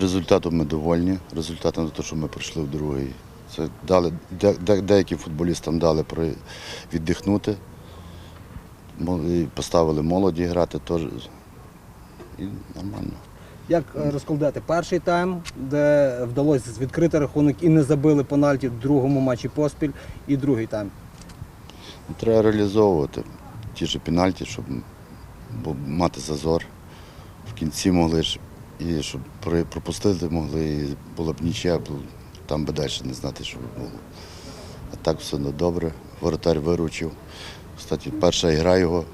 Результатом ми довольні. Результатом те, що ми прийшли в другий. Це дали, де, де- деяким футболістам дали про- віддихнути. І Поставили молоді грати теж. І нормально. Як е, розкладати перший тайм, де вдалося відкрити рахунок і не забили пенальті в другому матчі поспіль, і другий тайм. Треба реалізовувати ті ж пенальті, щоб мати зазор. В кінці могли ж і щоб пропустити могли, і було б нічия, бо там би далі не знати, що було. А так все одно добре. Воротар виручив. Кстати, перша гра його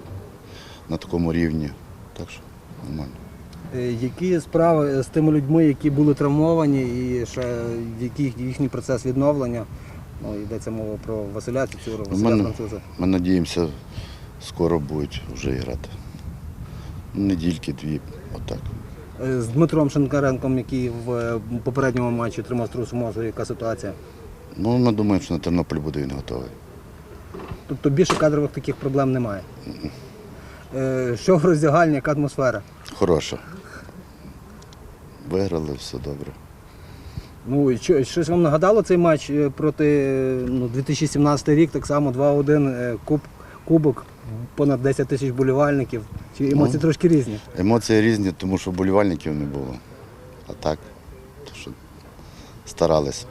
на такому рівні. Так що нормально. Е, Які справи з тими людьми, які були травмовані, і ще який їхній процес відновлення? Ну, йдеться мова про Василя Цюцюру, Василя мене- Француза. Ми надіємося, скоро будуть вже грати. Недільки дві, отак. Е, З Дмитром Шенкаренком, який в е, попередньому матчі отримав струс мозку, яка ситуація? Ну, ми думаємо, що на Тернопіль буде він готовий. Тобто більше кадрових таких проблем немає. Е, Що в роздягальні, яка атмосфера? Хороша. Виграли, все добре. Ну, і що, щось вам нагадало цей матч е, проти е, ну, 2017 рік, так само 2-1 е, куб, кубок, понад 10 тисяч болівальників. Чи емоції Ну. трошки різні? Емоції різні, тому що болівальників не було. А так, то що старались.